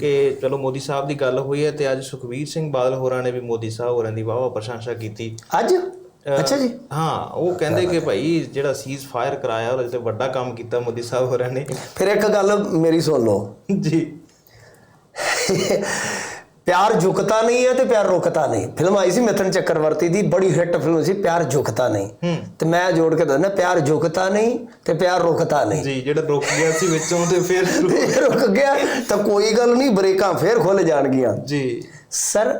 ਕਿ ਚਲੋ ਮੋਦੀ ਸਾਹਿਬ ਦੀ ਗੱਲ ਹੋਈ ਹੈ ਤੇ ਅੱਜ ਸੁਖਵੀਰ ਸਿੰਘ ਬਾਦਲ ਹੋਰਾਂ ਨੇ ਵੀ ਮੋਦੀ ਸਾਹਿਬ ਹੋਰਾਂ ਦੀ ਵਾਹਵਾ ਪ੍ਰਸ਼ੰਸਾ ਕੀਤੀ। ਅੱਜ? ਅੱਛਾ ਜੀ। ਹਾਂ ਉਹ ਕਹਿੰਦੇ ਕਿ ਭਾਈ ਜਿਹੜਾ ਸੀਜ਼ ਫਾਇਰ ਕਰਾਇਆ ਉਹਦੇ ਤੇ ਵੱਡਾ ਕੰਮ ਕੀਤਾ ਮੋਦੀ ਸਾਹਿਬ ਹੋਰਾਂ ਨੇ। ਫਿਰ ਇੱਕ ਗੱਲ ਮੇਰੀ ਸੁਣ ਲਓ। ਜੀ। ਪਿਆਰ ਝੁਕਤਾ ਨਹੀਂ ਹੈ ਤੇ ਪਿਆਰ ਰੁਕਤਾ ਨਹੀਂ। ਫਿਲਮ ਆਈ ਸੀ ਮਿਥਨ ਚੱਕਰਵਰਤੀ ਦੀ ਬੜੀ ਹਿੱਟ ਫਿਲਮ ਸੀ ਪਿਆਰ ਝੁਕਤਾ ਨਹੀਂ। ਤੇ ਮੈਂ ਜੋੜ ਕੇ ਦੱਸਣਾ ਪਿਆਰ ਝੁਕਤਾ ਨਹੀਂ ਤੇ ਪਿਆਰ ਰੁਕਤਾ ਨਹੀਂ। ਜੀ ਜਿਹੜਾ ਰੁਕ ਗਿਆ ਸੀ ਵਿੱਚੋਂ ਤੇ ਫਿਰ ਰੁਕ ਗਿਆ ਤਾਂ ਕੋਈ ਗੱਲ ਨਹੀਂ ਬ੍ਰੇਕਾਂ ਫੇਰ ਖੁੱਲ ਜਾਣਗੀਆਂ। ਜੀ। ਸਰ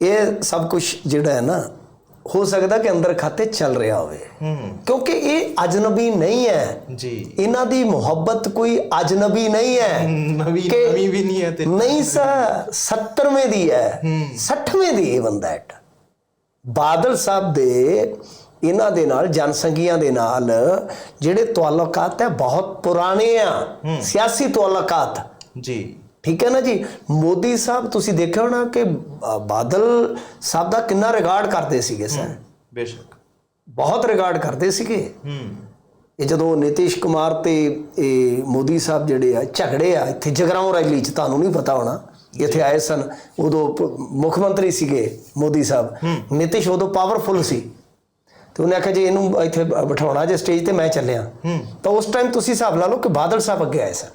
ਇਹ ਸਭ ਕੁਝ ਜਿਹੜਾ ਹੈ ਨਾ ਹੋ ਸਕਦਾ ਕਿ ਅੰਦਰ ਖਾਤੇ ਚੱਲ ਰਿਹਾ ਹੋਵੇ। ਕਿਉਂਕਿ ਇਹ ਅਜਨਬੀ ਨਹੀਂ ਹੈ। ਜੀ। ਇਹਨਾਂ ਦੀ ਮੁਹੱਬਤ ਕੋਈ ਅਜਨਬੀ ਨਹੀਂ ਹੈ। ਨਵੀਂ ਵੀ ਨਹੀਂ ਹੈ ਤੇ ਨਹੀਂ ਸਰ 70ਵੇਂ ਦੀ ਹੈ। 60ਵੇਂ ਦੀ ਇਹ ਬੰਦਾ ਹੈ। ਬਾਦਲ ਸਾਹਿਬ ਦੇ ਇਹਨਾਂ ਦੇ ਨਾਲ ਜਨਸੰਘੀਆਂ ਦੇ ਨਾਲ ਜਿਹੜੇ ਤਾਲੁਕਾਤ ਹੈ ਬਹੁਤ ਪੁਰਾਣੇ ਆ। ਸਿਆਸੀ ਤਾਲੁਕਾਤ ਜੀ। ਠੀਕ ਹੈ ਨਾ ਜੀ? ਮੋਦੀ ਸਾਹਿਬ ਤੁਸੀਂ ਦੇਖਿਆ ਹੋਣਾ ਕਿ ਬਾਦਲ ਸਾਹਿਬ ਦਾ ਕਿੰਨਾ ਰਿਗਾਰਡ ਕਰਦੇ ਸੀਗੇ ਸਰ? ਬੇਸ਼ੱਕ। ਬਹੁਤ ਰਿਗਾਰਡ ਕਰਦੇ ਸੀਗੇ। ਹੂੰ। ਇਹ ਜਦੋਂ ਨਿਤਿਸ਼ ਕੁਮਾਰ ਤੇ ਇਹ ਮੋਦੀ ਸਾਹਿਬ ਜਿਹੜੇ ਆ ਝਗੜੇ ਆ ਇੱਥੇ ਜਗਰਾਉਂ ਰੈਲੀ ਚ ਤੁਹਾਨੂੰ ਨਹੀਂ ਪਤਾ ਹੋਣਾ ਇੱਥੇ ਆਏ ਸਨ ਉਦੋਂ ਮੁੱਖ ਮੰਤਰੀ ਸੀਗੇ ਮੋਦੀ ਸਾਹਿਬ। ਨਿਤਿਸ਼ ਉਦੋਂ ਪਾਵਰਫੁਲ ਸੀ। ਤੇ ਉਹਨੇ ਆਖਿਆ ਜੀ ਇਹਨੂੰ ਇੱਥੇ ਬਿਠਾਉਣਾ ਜੇ ਸਟੇਜ ਤੇ ਮੈਂ ਚੱਲਿਆ। ਤਾਂ ਉਸ ਟਾਈਮ ਤੁਸੀਂ ਹਿਸਾਬ ਲਾ ਲਓ ਕਿ ਬਾਦਲ ਸਾਹਿਬ ਅੱਗੇ ਆਏ ਸਨ।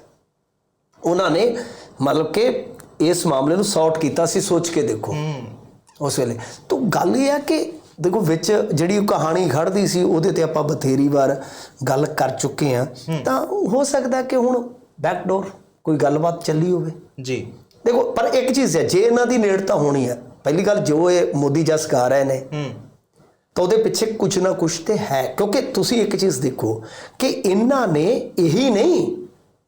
ਉਹਨਾਂ ਨੇ ਮਤਲਬ ਕਿ ਇਸ ਮਾਮਲੇ ਨੂੰ ਸੌਰਟ ਕੀਤਾ ਸੀ ਸੋਚ ਕੇ ਦੇਖੋ। ਉਸ ਵੇਲੇ। ਤਾਂ ਗੱਲ ਇਹ ਹੈ ਕਿ ਦੇਖੋ ਵਿੱਚ ਜਿਹੜੀ ਉਹ ਕਹਾਣੀ ਖੜਦੀ ਸੀ ਉਹਦੇ ਤੇ ਆਪਾਂ ਬਥੇਰੀ ਵਾਰ ਗੱਲ ਕਰ ਚੁੱਕੇ ਆ ਤਾਂ ਹੋ ਸਕਦਾ ਕਿ ਹੁਣ ਬੈਕਡੋਰ ਕੋਈ ਗੱਲਬਾਤ ਚੱਲੀ ਹੋਵੇ। ਜੀ। ਦੇਖੋ ਪਰ ਇੱਕ ਚੀਜ਼ ਹੈ ਜੇ ਇਹਨਾਂ ਦੀ ਨੇੜਤਾ ਹੋਣੀ ਹੈ। ਪਹਿਲੀ ਗੱਲ ਜੋ ਇਹ ਮੋਦੀ ਜਸ ਗਾ ਰਹੇ ਨੇ ਹੂੰ। ਤਾਂ ਉਹਦੇ ਪਿੱਛੇ ਕੁਝ ਨਾ ਕੁਝ ਤੇ ਹੈ। ਕਿਉਂਕਿ ਤੁਸੀਂ ਇੱਕ ਚੀਜ਼ ਦੇਖੋ ਕਿ ਇਹਨਾਂ ਨੇ ਇਹੀ ਨਹੀਂ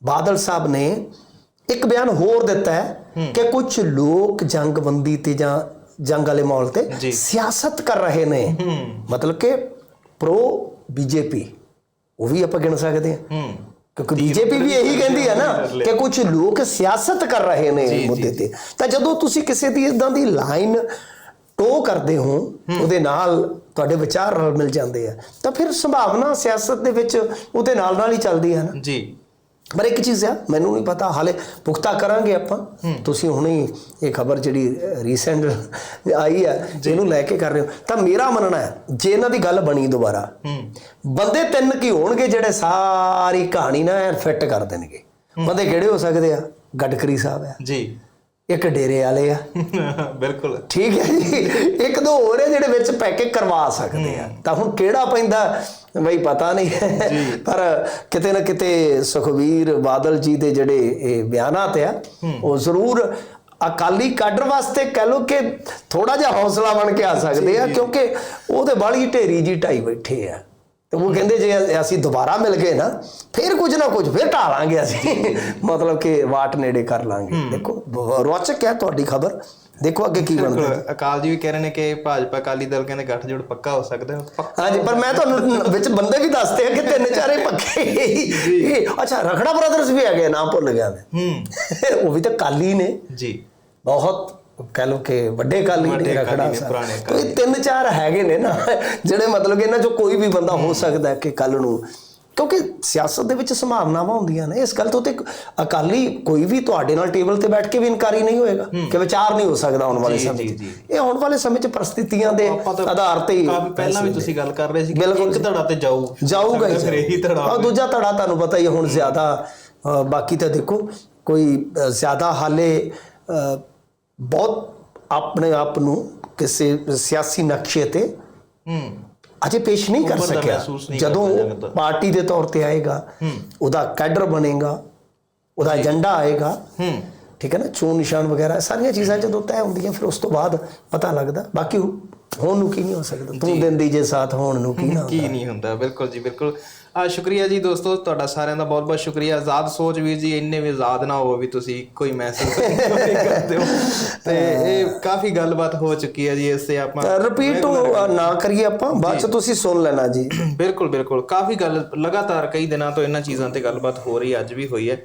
ਬਾਦਲ ਸਾਹਿਬ ਨੇ ਇੱਕ ਬਿਆਨ ਹੋਰ ਦਿੱਤਾ ਹੈ ਕਿ ਕੁਝ ਲੋਕ ਜੰਗਬੰਦੀ ਤੇ ਜਾਂ ਜੰਗ ਵਾਲੇ ਮਾਹੌਲ ਤੇ। ਸਿਆਸਤ ਕਰ ਰਹੇ ਨੇ। ਮਤਲਬ ਕਿ ਪ੍ਰੋ ਬੀਜੇਪੀ ਉਹ ਵੀ ਆਪਾਂ ਗਿਣ ਸਕਦੇ ਹਾਂ। ਕਿਉਂਕਿ ਬੀਜੇਪੀ ਵੀ ਇਹੀ ਕਹਿੰਦੀ ਹੈ ਨਾ ਕਿ ਕੁਝ ਲੋਕ ਸਿਆਸਤ ਕਰ ਰਹੇ ਨੇ ਮੁੱਦੇ ਤੇ। ਤਾਂ ਜਦੋਂ ਤੁਸੀਂ ਕਿਸੇ ਦੀ ਇਦਾਂ ਦੀ ਲਾਈਨ ਟੋ ਕਰਦੇ ਹੋ ਉਹਦੇ ਨਾਲ ਤੁਹਾਡੇ ਵਿਚਾਰ ਰਲ ਮਿਲ ਜਾਂਦੇ ਆ। ਤਾਂ ਫਿਰ ਸੰਭਾਵਨਾ ਸਿਆਸਤ ਦੇ ਵਿੱਚ ਉਹਦੇ ਨਾਲ ਨਾਲ ਹੀ ਚੱਲਦੀ ਹੈ ਨਾ। ਜੀ। ਪਰ ਇੱਕ ਚੀਜ਼ ਆ ਮੈਨੂੰ ਨਹੀਂ ਪਤਾ ਹਾਲੇ ਪੁਖਤਾ ਕਰਾਂਗੇ ਆਪਾਂ। ਤੁਸੀਂ ਹੁਣੇ ਇਹ ਖਬਰ ਜਿਹੜੀ ਰੀਸੈਂਟ ਆਈ ਹੈ ਜਿਹਨੂੰ ਲੈ ਕੇ ਕਰ ਰਹੇ ਹੋ। ਤਾਂ ਮੇਰਾ ਮੰਨਣਾ ਹੈ ਜੇ ਇਹਨਾਂ ਦੀ ਗੱਲ ਬਣੀ ਦੁਬਾਰਾ ਬੰਦੇ ਤਿੰਨ ਕੀ ਹੋਣਗੇ ਜਿਹੜੇ ਸਾਰੀ ਕਹਾਣੀ ਨਾ ਫਿੱਟ ਕਰ ਦੇਣਗੇ? ਬੰਦੇ ਕਿਹੜੇ ਹੋ ਸਕਦੇ ਆ? ਗਡਕਰੀ ਸਾਹਿਬ ਆ। ਜੀ। ਇੱਕ ਡੇਰੇ ਵਾਲੇ ਆ। ਬਿਲਕੁਲ। ਠੀਕ ਹੈ ਜੀ। ਇੱਕ ਦੋ ਹੋਰ ਹੈ ਜਿਹੜੇ ਵਿੱਚ ਪੈਕਿੰਗ ਕਰਵਾ ਸਕਦੇ ਆ। ਤਾਂ ਹੁਣ ਕਿਹੜਾ ਪੈਂਦਾ? ਬਈ ਪਤਾ ਨਹੀਂ। ਪਰ ਕਿਤੇ ਨਾ ਕਿਤੇ ਸੁਖਵੀਰ ਬਾਦਲ ਜੀ ਦੇ ਜਿਹੜੇ ਇਹ ਬਿਆਨਾਤ ਆ ਉਹ ਜ਼ਰੂਰ ਅਕਾਲੀ ਕਾਡਰ ਵਾਸਤੇ ਕਹਿ ਲੋ ਕਿ ਥੋੜਾ ਜਿਹਾ ਹੌਸਲਾ ਬਣ ਕੇ ਆ ਸਕਦੇ ਆ ਕਿਉਂਕਿ ਉਹਦੇ ਬਾਲੀ ਢੇਰੀ ਜੀ ਢਾਈ ਬੈਠੇ ਆ। ਤੇ ਉਹ ਕਹਿੰਦੇ ਜੇ ਅਸੀਂ ਦੁਬਾਰਾ ਮਿਲ ਗਏ ਨਾ ਫਿਰ ਕੁਝ ਨਾ ਕੁਝ ਫਿਰ ਢਾਲਾਂਗੇ ਅਸੀਂ। ਮਤਲਬ ਕਿ ਵਾਟ ਨੇੜੇ ਕਰ ਲਾਂਗੇ। ਦੇਖੋ ਰੌਚਕ ਹੈ ਤੁਹਾਡੀ ਖਬਰ। ਦੇਖੋ ਅੱਗੇ ਕੀ ਬਣਦਾ। ਬਿਲਕੁਲ ਅਕਾਲ ਜੀ ਵੀ ਕਹਿ ਰਹੇ ਨੇ ਕਿ ਭਾਜਪਾ ਅਕਾਲੀ ਦਲ ਕਹਿੰਦੇ ਗੱਠਜੋੜ ਪੱਕਾ ਹੋ ਸਕਦਾ ਹੈ ਪੱਕਾ ਹਾਂਜੀ ਪਰ ਮੈਂ ਤੁਹਾਨੂੰ ਵਿੱਚ ਬੰਦੇ ਵੀ ਦੱਸਦੇ ਆ ਕਿ ਤਿੰਨ ਚਾਰੇ ਪੱਕੇ ਅੱਛਾ ਰਖੜਾ ਬ੍ਰਦਰਸ ਵੀ ਹੈਗੇ ਨਾਮ ਭੁੱਲ ਗਿਆ ਮੈਂ। ਹੂੰ। ਉਹ ਵੀ ਤਾਂ ਕਾਲੀ ਨੇ। ਜੀ। ਬਹੁਤ ਕਹ ਲੋ ਕਿ ਵੱਡੇ ਕਾਲੀ ਨੇ ਰਖੜਾ ਸਾਹਿਬ। ਇਹ ਤਿੰਨ ਚਾਰ ਹੈਗੇ ਨੇ ਨਾ ਜਿਹੜੇ ਮਤਲਬ ਕਿ ਇਹਨਾਂ ਚੋਂ ਕੋਈ ਵੀ ਬੰਦਾ ਹੋ ਸਕਦਾ ਹੈ ਕਿ ਕੱਲ ਨੂੰ। ਕਿਉਂਕਿ ਸਿਆਸਤ ਦੇ ਵਿੱਚ ਸੰਭਾਵਨਾਵਾਂ ਹੁੰਦੀਆਂ ਨੇ। ਇਸ ਗੱਲ ਤੋਂ ਤੇ ਅਕਾਲੀ ਕੋਈ ਵੀ ਤੁਹਾਡੇ ਨਾਲ ਟੇਬਲ ਤੇ ਬੈਠ ਕੇ ਵੀ ਇਨਕਾਰੀ ਨਹੀਂ ਹੋਏਗਾ ਕਿ ਵਿਚਾਰ ਨਹੀਂ ਹੋ ਸਕਦਾ ਆਉਣ ਵਾਲੇ ਸਮੇਂ 'ਚ। ਇਹ ਆਉਣ ਵਾਲੇ ਸਮੇਂ 'ਚ ਪ੍ਰਸਥਿਤੀਆਂ ਦੇ ਆਧਾਰ ਤੇ ਹੀ ਪਹਿਲਾਂ ਵੀ ਤੁਸੀਂ ਗੱਲ ਕਰ ਰਹੇ ਸੀ ਕਿ ਇੱਕ ਧੜਾ ਤੇ ਜਾਊ। ਜਾਊਗਾ ਹੀ ਫਿਰ ਇਹੀ ਧੜਾ ਆ ਦੂਜਾ ਧੜਾ ਤੁਹਾਨੂੰ ਪਤਾ ਹੀ ਹੁਣ ਜ਼ਿਆਦਾ ਬਾਕੀ ਤਾਂ ਦੇਖੋ ਕੋਈ ਜ਼ਿਆਦਾ ਹਾਲੇ ਬਹੁਤ ਆਪਣੇ ਆਪ ਨੂੰ ਕਿਸੇ ਸਿਆਸੀ ਨਕਸ਼ੇ ਤੇ ਹੂੰ। ਅਜੇ ਪੇਸ਼ ਨਹੀਂ ਕਰ ਸਕਿਆ। ਜਦੋਂ। ਪਾਰਟੀ ਦੇ ਤੌਰ ਤੇ ਆਏਗਾ ਉਹਦਾ ਕੈਡਰ ਬਣੇਗਾ ਉਹਦਾ ਏਜੰਡਾ ਆਏਗਾ ਹੂੰ। ਠੀਕ ਹੈ ਨਾ ਚੋਣ ਨਿਸ਼ਾਨ ਵਗੈਰਾ ਸਾਰੀਆਂ ਚੀਜ਼ਾਂ ਜਦੋਂ ਤੈਅ ਹੁੰਦੀਆਂ ਫਿਰ ਉਸ ਤੋਂ ਬਾਅਦ ਪਤਾ ਲੱਗਦਾ। ਬਾਕੀ ਹੋਣ ਨੂੰ ਕੀ ਨਹੀਂ ਹੋ ਸਕਦਾ। ਤੂੰ ਦਿੰਦੀ ਜੇ ਸਾਥ ਹੋਣ ਨੂੰ ਕੀ ਨਾ ਕੀ ਨਹੀਂ ਹੁੰਦਾ। ਬਿਲਕੁਲ ਜੀ ਬਿਲਕੁਲ। ਆ ਸ਼ੁਕਰੀਆ ਜੀ ਦੋਸਤੋ ਤੁਹਾਡਾ ਸਾਰਿਆਂ ਦਾ ਬਹੁਤ ਬਹੁਤ ਸ਼ੁਕਰੀਆ। ਆਜ਼ਾਦ ਸੋਚ ਵੀਰ ਜੀ ਇੰਨੇ ਵੀ ਆਜ਼ਾਦ ਨਾ ਹੋਵੋ ਵੀ ਤੁਸੀਂ ਹੀ ਮੈਸੇਜ ਕਰਦੇ ਹੋ। ਤੇ ਇਹ ਕਾਫੀ ਗੱਲਬਾਤ ਹੋ ਚੁੱਕੀ ਹੈ ਜੀ ਇਸੇ ਆਪਾਂ ਰਿਪੀਟ ਨਾ ਕਰੀਏ ਆਪਾਂ ਬਾਅਦ ਚ ਤੁਸੀਂ ਸੁਣ ਲੈਣਾ ਜੀ। ਬਿਲਕੁਲ ਬਿਲਕੁਲ। ਕਾਫੀ ਗੱਲ ਲਗਾਤਾਰ ਕਈ ਦਿਨਾਂ ਤੋਂ ਇਹਨਾਂ ਚੀਜ਼ਾਂ ਤੇ ਗੱਲਬਾਤ ਹੋ ਰਹੀ ਹੈ, ਅੱਜ ਵੀ ਹੋਈ ਹੈ।